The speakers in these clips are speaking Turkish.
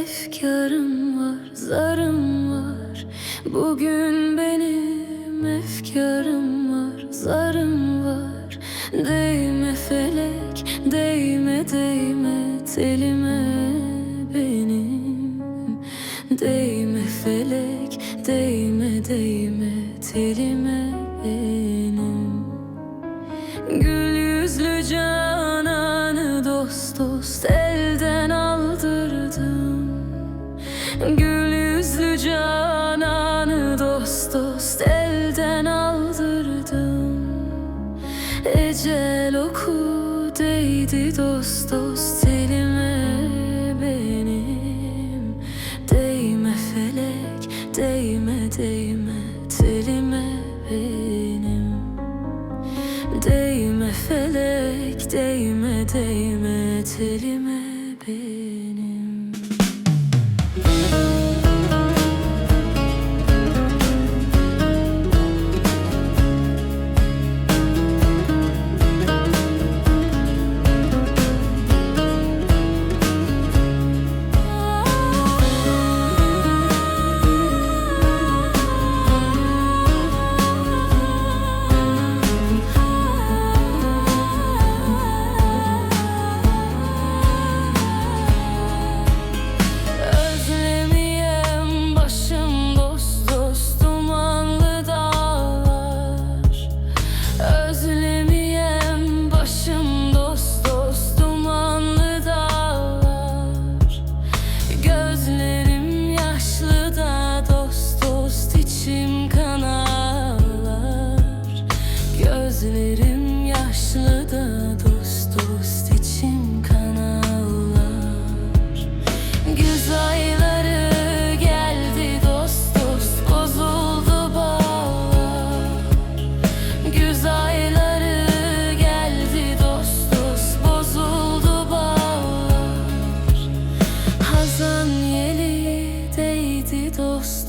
Efkarım var, zarım var. Bugün benim efkarım var, zarım var. Değme felek, değme değme telime benim. Değme felek, değme değme telime Gül yüzlü cananı dost dost elden aldırdım. Ecel oku değdi dost dost elime benim. Değme felek değme değme telime benim. Değme felek, değme değme telime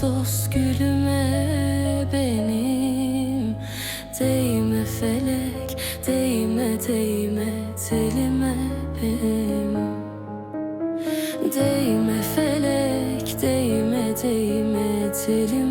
dost gülüme benim. Değme felek değme değme telime benim. Değme felek, değme değme telime